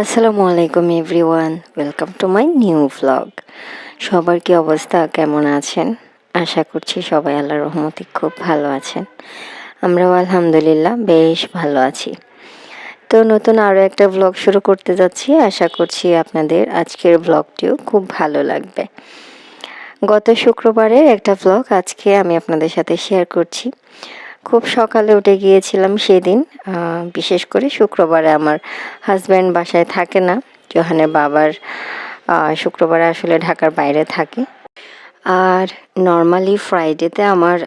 আসসালামু আলাইকুম, everyone. Welcome to my new vlog সবার কি অবস্থা? কেমন আছেন? আশা করছি সবাই আল্লাহ রহমতে খুব ভালো আছেন। আমরাও আলহামদুলিল্লাহ বেশ ভালো আছি। তো নতুন আরও একটা ভ্লগ শুরু করতে যাচ্ছি। আশা করছি আপনাদের আজকের ভ্লগটিও খুব ভালো লাগবে। গত শুক্রবারের একটা ভ্লগ আজকে আমি আপনাদের সাথে শেয়ার করছি। খুব সকালে উঠে গিয়েছিলাম সেদিন বিশেষ করে শুক্রবারে আমার হাজব্যান্ড বাসায় থাকে না, জোহানের বাবার শুক্রবারে আসলে ঢাকার বাইরে থাকে। আর নর্মালি ফ্রাইডেতে আমার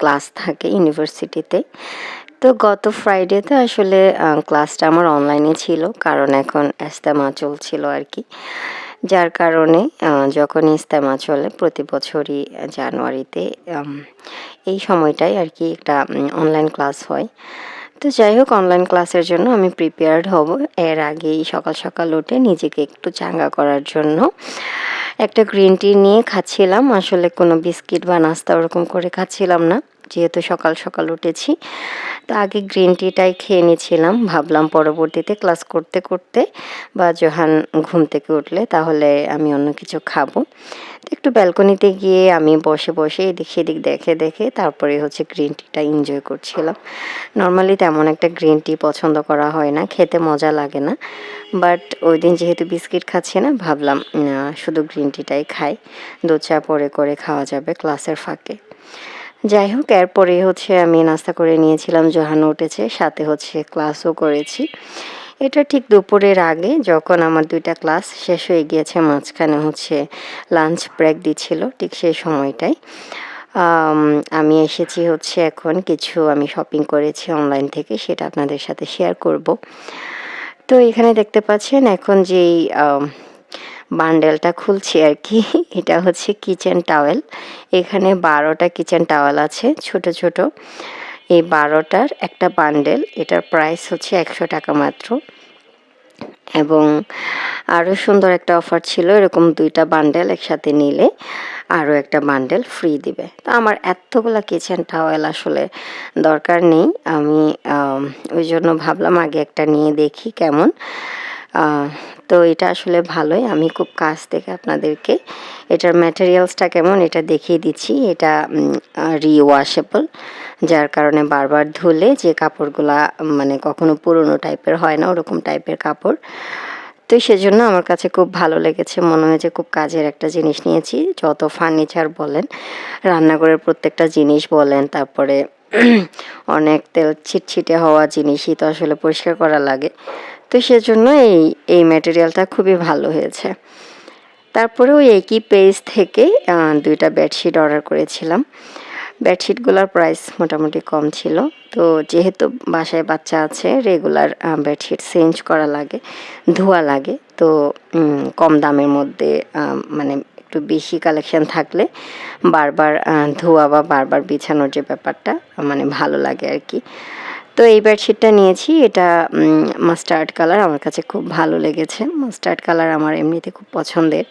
ক্লাস থাকে ইউনিভার্সিটিতে তো গত ফ্রাইডেতে আসলে ক্লাসটা আমার অনলাইনে ছিল, কারণ এখন এস্তেমা চলছিল আর কি। যার কারণে যখন ইস্তেমা চলে প্রতি বছরই জানুয়ারিতে এই সময়টাই আর কি একটা অনলাইন ক্লাস হয়। তো যাই হোক অনলাইন ক্লাসের জন্য আমি প্রিপেয়ার্ড হব। এর আগেই সকাল সকাল উঠে নিজেকে একটু চাঙ্গা করার জন্য একটা গ্রিন টি নিয়ে খাচ্ছিলাম। আসলে কোনো বিস্কিট বা নাস্তা ওরকম করে খাচ্ছিলাম না। যেহেতু সকাল সকাল উঠেছি, তো আগে গ্রিন টিটাই খেয়ে নিয়েছিলাম। ভাবলাম পরবর্তীতে ক্লাস করতে করতে বা জোহান ঘুম থেকে উঠলে তাহলে আমি অন্য কিছু খাব। তো একটু ব্যালকনিতে গিয়ে আমি বসে বসে এদিক সেদিক দেখে দেখে তারপরে হচ্ছে গ্রিন টিটা এনজয় করছিলাম। নর্মালি তেমন একটা গ্রিন টি পছন্দ করা হয় না, খেতে মজা লাগে না। বাট ওই দিন যেহেতু বিস্কিট খাচ্ছি না, ভাবলাম শুধু গ্রিন টিটাই খাই। দুধ চা পরে করে খাওয়া যাবে ক্লাসের ফাঁকে। যাই হোক, এরপরে হচ্ছে আমি নাস্তা করে নিয়েছিলাম, জোহানো উঠেছে, সাথে হচ্ছে ক্লাসও করেছি। এটা ঠিক দুপুরের আগে, যখন আমার দুইটা ক্লাস শেষ হয়ে গিয়েছে, মাঝখানে হচ্ছে লাঞ্চ ব্রেক দিচ্ছিল, ঠিক সেই সময়টাই। আমি এসেছি হচ্ছে এখন কিছু আমি শপিং করেছি অনলাইন থেকে, সেটা আপনাদের সাথে শেয়ার করব। তো এখানে দেখতে পাচ্ছেন, এখন যেই বান্ডেলটা খুলছি আর কি। এটা হচ্ছে কিচেন টাওয়েল। এখানে বারোটা কিচেন টাওয়েল আছে, ছোট ছোট। এই বারোটার একটা বান্ডেল, এটার প্রাইস হচ্ছে একশো টাকা মাত্র। এবং আরও সুন্দর একটা অফার ছিল, এরকম দুইটা বান্ডেল একসাথে নিলে আরও একটা বান্ডেল ফ্রি দিবে। তো আমার এতগুলা কিচেন টাওয়েল আসলে দরকার নেই। আমি, ওই জন্য ভাবলাম আগে একটা নিয়ে দেখি কেমন। তো এটা আসলে ভালোই। আমি খুব কাছ থেকে আপনাদেরকে এটার ম্যাটেরিয়ালসটা কেমন এটা দেখিয়ে দিচ্ছি। এটা রিওয়াশেবল যার কারণে বারবার ধুলে যে কাপড়গুলা মানে কখনো পুরনো টাইপের হয় না, ওরকম টাইপের কাপড়। তো সেজন্য আমার কাছে খুব ভালো লেগেছে। মনে হয়েছে খুব কাজের একটা জিনিস নিয়েছি। যত ফার্নিচার বলেন, রান্নাঘরের প্রত্যেকটা জিনিস বলেন, তারপরে অনেক তেল ছিটছিটে হওয়া জিনিসই তো আসলে পরিষ্কার করা লাগে। তো সেজন্য এই এই ম্যাটেরিয়ালটা খুবই ভালো হয়েছে। তারপরে ওই একই পেজ থেকে দুইটা বেডশিট অর্ডার করেছিলাম। বেডশিটগুলোর প্রাইস মোটামুটি কম ছিল। তো যেহেতু বাসায় বাচ্চা আছে রেগুলার বেডশিট চেঞ্জ করা লাগে, ধোয়া লাগে, তো কম দামের মধ্যে মানে একটু বেশি কালেকশন থাকলে বারবার ধোয়া বা বারবার বিছানোর যে ব্যাপারটা মানে ভালো লাগে আর কি তো এই বেডশিটটা নিয়েছি, এটা মাস্টার্ড কালার আমার কাছে খুব ভালো লেগেছে। মাস্টার্ড কালার আমার এমনিতে খুব পছন্দের।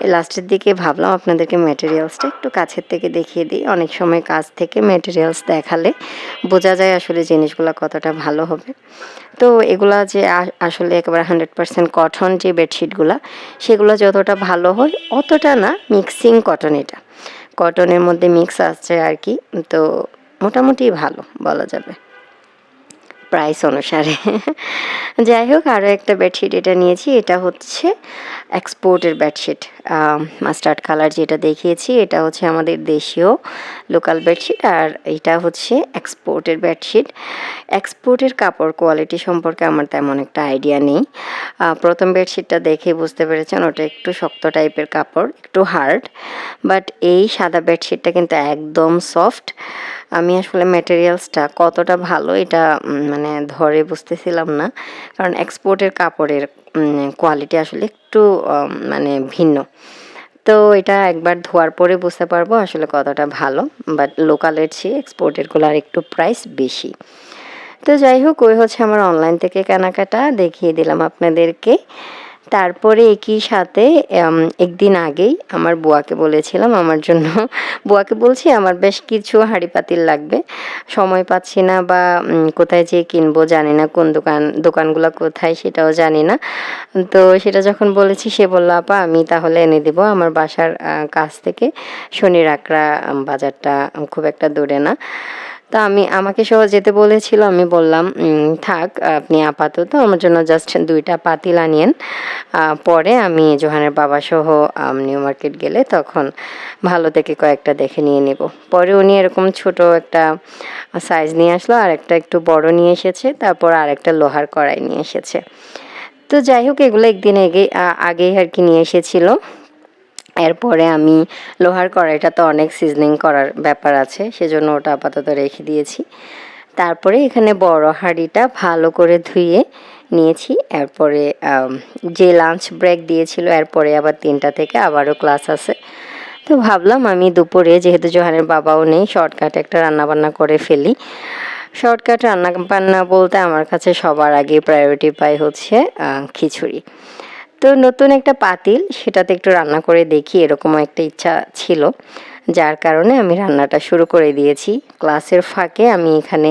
লাস্টের দিকে ভাবলাম আপনাদেরকে ম্যাটেরিয়ালসটা একটু কাছের থেকে দেখিয়ে দিই। অনেক সময় কাজ থেকে ম্যাটেরিয়ালস দেখালে বোঝা যায় আসলে জিনিসগুলো কতটা ভালো হবে। তো এগুলা যে আসলে একেবারে হান্ড্রেড পার্সেন্ট কটন যে বেডশিটগুলো সেগুলো যতটা ভালো হয় অতটা না মিক্সিং কটন এটা। কটনের মধ্যে মিক্স আছে আর কি, তো মোটামুটি ভালো বলা যাবে। প্রাইস অনুসারে। যাই হোক আরও একটা বেডশিট এটা নিয়েছি, এটা হচ্ছে এক্সপোর্টের বেডশিট মাস্টার্ড কালার যেটা দেখিয়েছি, এটা হচ্ছে আমাদের দেশীয় লোকাল বেডশিট আর এটা হচ্ছে এক্সপোর্টের বেডশিট এক্সপোর্টের কাপড় কোয়ালিটি সম্পর্কে আমার তেমন একটা আইডিয়া নেই। প্রথম বেডশিটটা দেখে বুঝতে পেরেছেন, ওটা একটু শক্ত টাইপের কাপড়, একটু হার্ড বাট এই সাদা বেডশিটটা কিন্তু একদম সফট আমি আসলে ম্যাটেরিয়ালসটা কতটা ভালো, এটা মানে ধরে বুঝতেছিলাম না। কারণ এক্সপোর্টের কাপড়ের কোয়ালিটি আসলে একটু মানে ভিন্ন। তো এটা একবার ধোয়ার পরে বুঝতে পারব আসলে কতটা ভালো বাট লোকালের চেয়ে এক্সপোর্টেরগুলো আর একটু প্রাইস বেশি। তো যাই হোক, ওই হচ্ছে আমার অনলাইন থেকে কেনাকাটা, দেখিয়ে দিলাম আপনাদেরকে। তারপরে একই সাথে একদিন আগেই আমার বুয়াকে বলেছিলাম, আমার জন্য বুয়াকে বলছি, আমার বেশ কিছু হাঁড়ি পাতিল লাগবে। সময় পাচ্ছি না বা কোথায় যেয়ে কিনবো জানি না, কোন দোকান, দোকানগুলো কোথায় সেটাও জানি না। তো সেটা যখন বলেছি, সে বলল, আপা, আমি তাহলে এনে দেবো। আমার বাসার কাছ থেকে শনির আকড়া বাজারটা খুব একটা দূরে না। তা আমি আমাকে সহ যেতে বলেছিল, আমি বললাম থাক, আপনি আপাতত আমার জন্য জাস্ট দুইটা পাতিল আনিয়েন। পরে আমি জোহানের বাবা সহ নিউ মার্কেট গেলে তখন ভালো থেকে কয়েকটা দেখে নিয়ে নেব। পরে উনি এরকম ছোট একটা সাইজ নিয়ে আসলো আর একটা একটু বড় নিয়ে এসেছে, তারপর আর একটা লোহার কড়াই নিয়ে এসেছে। তো যাই হোক, এগুলো একদিন আগে আগেই আর কি নিয়ে এসেছিল। এরপরে আমি লোহার কড়াইটা তো অনেক সিজনিং করার ব্যাপার আছে, সেজন্য ওটা আপাতত রেখে দিয়েছি। তারপরে এখানে বড় হাঁড়িটা ভালো করে ধুয়ে নিয়েছি, এরপরে যে লাঞ্চ ব্রেক দিয়েছিল, এরপরে আবার তিনটা থেকে আবারও ক্লাস আছে। তো ভাবলাম আমি দুপুরে, যেহেতু জোহানের বাবাও নেই শর্টকাটে একটা রান্নাবান্না করে ফেলি। শর্টকাট রান্না বান্না বলতে আমার কাছে সবার আগে প্রায়োরিটি পাই হচ্ছে খিচুড়ি। তো নতুন একটা পাতিল, সেটাতে একটু রান্না করে দেখি, এরকম একটা ইচ্ছা ছিল। যার কারণে আমি রান্নাটা শুরু করে দিয়েছি। ক্লাসের ফাঁকে আমি এখানে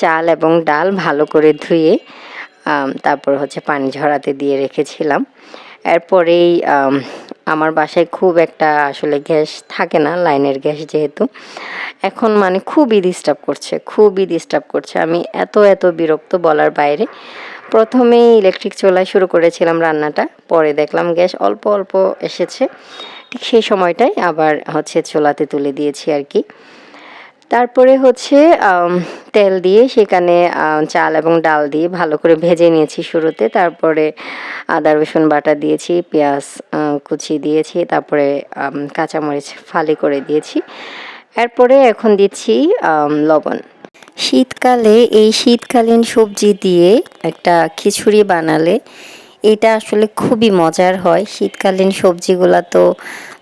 চাল এবং ডাল ভালো করে ধুয়ে তারপর হচ্ছে পানি ঝরাতে দিয়ে রেখেছিলাম। এরপরেই আমার বাসায় খুব একটা আসলে গ্যাস থাকে না, লাইনের গ্যাস যেহেতু। এখন মানে খুবই ডিস্টার্ব করছে, খুবই ডিস্টার্ব করছে। আমি এত এত বিরক্ত বলার বাইরে প্রথমেই ইলেকট্রিক চুলায় শুরু করেছিলাম রান্নাটা, পরে দেখলাম গ্যাস অল্প অল্প এসেছে। ঠিক সেই সময়টাই আবার হচ্ছে চোলাতে তুলে দিয়েছি আর কি। তারপরে হচ্ছে তেল দিয়ে সেখানে চাল এবং ডাল দিয়ে ভালো করে ভেজে নিয়েছি শুরুতে। তারপরে আদা, রসুন বাটা দিয়েছি, পেঁয়াজ কুচি দিয়েছি, তারপরে কাঁচামরিচ ফালি করে দিয়েছি। এরপরে এখন দিচ্ছি লবণ। শীতকালে এই শীতকালীন সবজি দিয়ে একটা খিচুড়ি বানালে এটা আসলে খুবই মজার হয়। শীতকালীন সবজিগুলা তো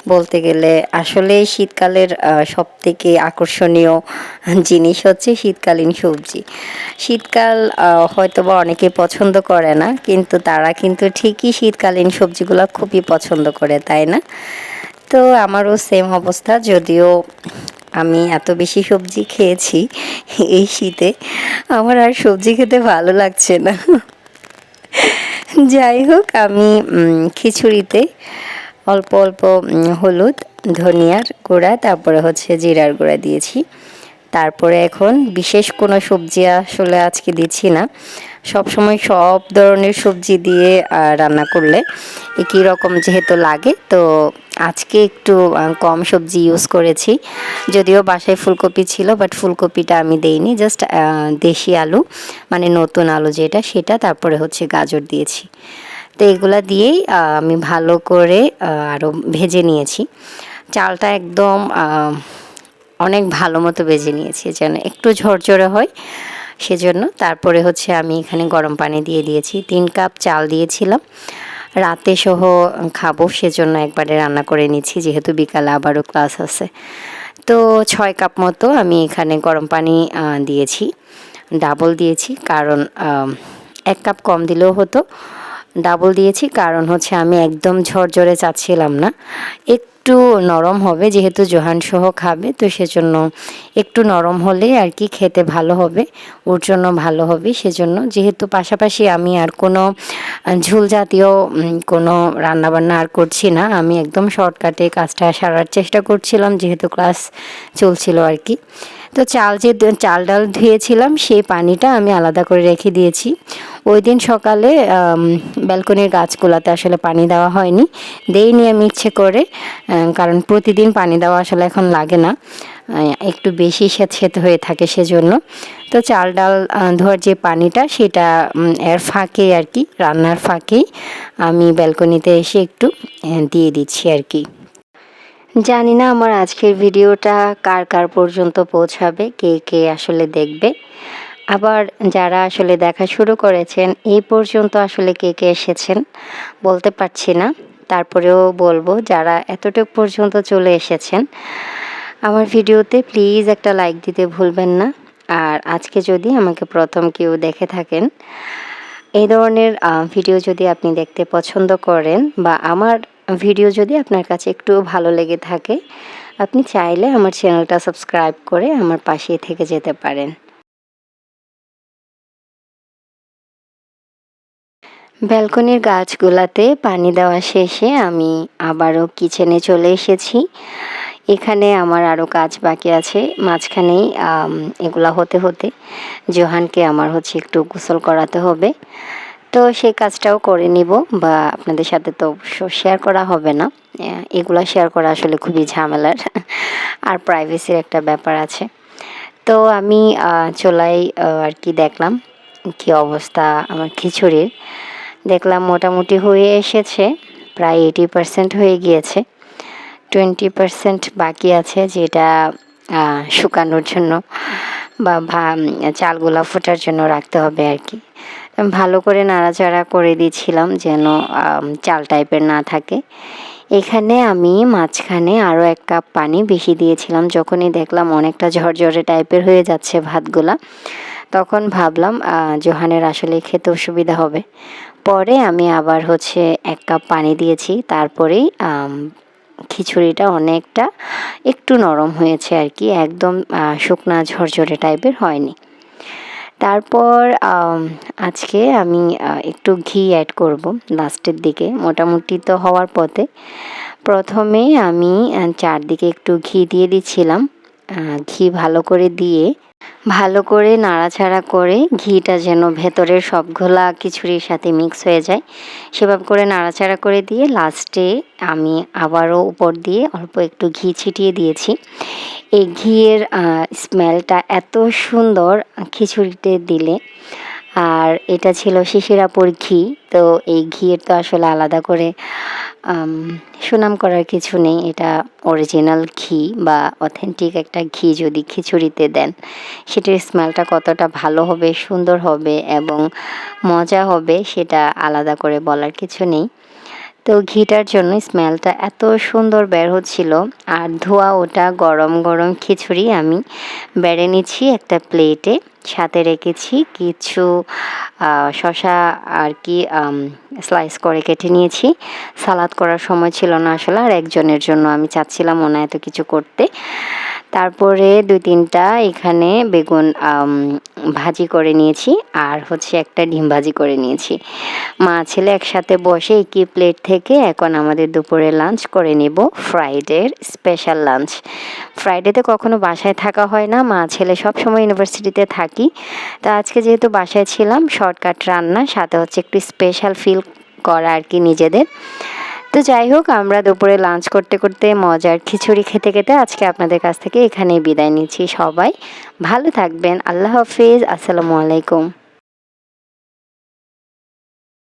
বলতে গেলে আসলে শীতকালের সব থেকে আকর্ষণীয় জিনিস হচ্ছে শীতকালীন সবজি। শীতকাল আহ, হয়তোবা অনেকে পছন্দ করে না কিন্তু তারা কিন্তু ঠিকই শীতকালীন সবজিগুলো খুবই পছন্দ করে তাই না? তো আমারও সেম অবস্থা যদিও আমি এত বেশি সবজি খেয়েছি এই শীতে, আমার আর সবজি খেতে ভালো লাগছে না। যাই হোক, আমি খিচুড়িতে অল্প অল্প হলুদ, ধনিয়ার গুঁড়া, তারপরে হচ্ছে জিরার গুঁড়া দিয়েছি। তারপরে এখন বিশেষ কোনো সবজি আসলে আজকে দিচ্ছি না। সব সময় সব ধরনের সবজি দিয়ে রান্না করলে একই রকম যেহেতু লাগে, তো আজকে একটু কম সবজি ইউজ করেছি। যদিও বাসায় ফুলকপি ছিল বাট ফুলকপিটা আমি দেইনি জাস্ট দেশি আলু মানে নতুন আলু যেটা, সেটা তারপরে হচ্ছে গাজর দিয়েছি। তো এগুলা দিয়েই আমি ভালো করে আরও ভেজে নিয়েছি। চালটা একদম অনেক ভালো মতো ভেজে নিয়েছি, যেন একটু ঝরঝরে হয়। সেজন্য তারপরে হচ্ছে আমি এখানে গরম পানি দিয়ে দিয়েছি। তিন কাপ চাল দিয়েছিলাম। রাতে সহ খাব সেজন্য একবারে রান্না করে নিচ্ছি, যেহেতু বিকালে আবারও ক্লাস আছে। তো ছয় কাপ মতো আমি এখানে গরম পানি দিয়েছি। ডাবল দিয়েছি কারণ এক কাপ কম দিলেও হতো। ডাবল দিয়েছি কারণ হচ্ছে আমি একদম ঝরঝরে চাচ্ছিলাম না। একটু নরম হবে, যেহেতু জোহান সহ খাবে, তো সেজন্য একটু নরম হলে আর কি খেতে ভালো হবে, ওর জন্য ভালো হবে, সেজন্য যেহেতু পাশাপাশি আমি আর কোনো ঝোল জাতীয় কোনো রান্নাবান্না আর করছি না, আমি একদম শর্টকাটে কাজটা সারার চেষ্টা করছিলাম, যেহেতু ক্লাস চলছিল আর কি। তো চাল যে, চাল ডাল ধুয়েছিলাম সেই পানিটা আমি আলাদা করে রেখে দিয়েছি। ওই দিন সকালে ব্যালকনির গাছগুলোতে আসলে পানি দেওয়া হয়নি। দেইনি আমি ইচ্ছে করে কারণ প্রতিদিন পানি দেওয়া আসলে এখন লাগে না। একটু বেশি স্যাঁত হয়ে থাকে সেজন্য। তো চাল ডাল ধোয়ার যে পানিটা, সেটা এর ফাঁকে আর কি, রান্নার ফাঁকেই আমি ব্যালকনিতে এসে একটু দিয়ে দিচ্ছি আর কি। জানি না আমার আজকের ভিডিওটা কার কার পর্যন্ত পৌঁছাবে, কে কে আসলে দেখবে। আবার যারা আসলে দেখা শুরু করেছেন এই পর্যন্ত আসলে কে কে এসেছেন বলতে পারছি না। তারপরেও বলব, যারা এতটুকু পর্যন্ত চলে এসেছেন, আমার ভিডিওতে প্লিজ একটা লাইক দিতে ভুলবেন না। আর আজকে যদি আমাকে প্রথম কেউ দেখে থাকেন এই ধরনের ভিডিও যদি আপনি দেখতে পছন্দ করেন বা আমার ভিডিও যদি আপনার কাছে একটু ভালো লেগে থাকে, আপনি চাইলে আমার চ্যানেলটা সাবস্ক্রাইব করে আমার পাশে থেকে যেতে পারেন। ব্যালকনির গাছগুলাতে পানি দেওয়া শেষে আমি আবারও কিচেনে চলে এসেছি। এখানে আমার আরও কাজ বাকি আছে। মাঝখানেই এগুলা হতে হতে জোহানকে আমার হচ্ছে একটু গোসল করাতে হবে। তো সেই কাজটাও করে নিব বা আপনাদের সাথে তো অবশ্য শেয়ার করা হবে না। এগুলা শেয়ার করা আসলে খুবই ঝামেলার। আর প্রাইভেসির একটা ব্যাপার আছে। তো আমি আহ, আর কি দেখলাম কি অবস্থা আমার খিচুড়ির। দেখলাম মোটামুটি হয়ে এসেছে, প্রায় এইটি পার্সেন্ট হয়ে গিয়েছে। টোয়েন্টি পার্সেন্ট বাকি আছে যেটা শুকানোর জন্য বা চালগুলা ফোটার জন্য রাখতে হবে আর কি। ভালো করে নাড়াচাড়া করে দিয়েছিলাম যেন চাল টাইপের না থাকে। এখানে আমি মাঝখানে আরও এক কাপ পানি বেশি দিয়েছিলাম, যখনই দেখলাম অনেকটা ঝরঝরে টাইপের হয়ে যাচ্ছে ভাতগুলা। তখন ভাবলাম জোহানের আসলে খেতে অসুবিধা হবে। পরে আমি আবার হচ্ছে এক কাপ পানি দিয়েছি, তারপরেই খিচুড়িটা অনেকটা একটু নরম হয়েছে আর কি, একদম শুকনা ঝরঝরে টাইপের হয়নি। তারপর আজকে আমি একটু ঘি অ্যাড করব লাস্টের দিকে, মোটামুটি তো হওয়ার পথে। প্রথমে আমি চারদিকে একটু ঘি দিয়ে দিচ্ছিলাম। ঘি ভালো করে দিয়ে ভালো করে নাড়াচাড়া করে ঘিটা যেন ভেতরের সবগুলা খিচুড়ির সাথে মিক্স হয়ে যায়। সেভাবে করে নাড়াচাড়া করে দিয়ে লাস্টে আমি আবারও উপর দিয়ে অল্প একটু ঘি ছিটিয়ে দিয়েছি। এই ঘিয়ের স্মেলটা এত সুন্দর খিচুড়িতে দিলে। আর এটা ছিল শিশিরাপুর ঘি, তো এই ঘিয়ের তো আসলে আলাদা করে সুনাম করার কিছু নেই। এটা অরিজিনাল ঘি বা অথেন্টিক একটা ঘি যদি খিচুড়িতে দেন, সেটির স্মেলটা কতটা ভালো হবে, সুন্দর হবে এবং মজা হবে, সেটা আলাদা করে বলার কিছু নেই। তো ঘিটার জন্য স্মেলটা এত সুন্দর বের হচ্ছিল। আর ধোয়া ওটা গরম গরম খিচুড়ি আমি বেড়ে নিচ্ছি একটা প্লেটে। সাথে রেখেছি কিছু শশা আর কি স্লাইস করে কেটে নিয়েছি। সালাদ করার সময় ছিল না আসলে, আর একজনের জন্য আমি চাচ্ছিলাম ওনা এত কিছু করতে। তারপরে দুই তিনটা এখানে বেগুন ভাজি করে নিয়েছি আর হচ্ছে একটা ডিম ভাজি করে নিয়েছি। মা, ছেলে একসাথে বসে একই প্লেট থেকে এখন আমাদের দুপুরে লাঞ্চ করে নেব ফ্রাইডের স্পেশাল লাঞ্চ ফ্রাইডেতে কখনো বাসায় থাকা হয় না। মা, ছেলে সব সময় ইউনিভার্সিটিতে থাকি। তা আজকে যেহেতু বাসায় ছিলাম শর্টকাট রান্না, সাথে হচ্ছে একটু স্পেশাল ফিল করা আর কি নিজেদের। তো যাই হোক, আমরা দুপুরে লাঞ্চ করতে করতে মজার খিচুড়ি খেতে খেতে আজকে আপনাদের কাছ থেকে এখানেই বিদায় নিচ্ছি সবাই। ভালো থাকবেন, আল্লাহ হাফিজ, আসসালামু আলাইকুম।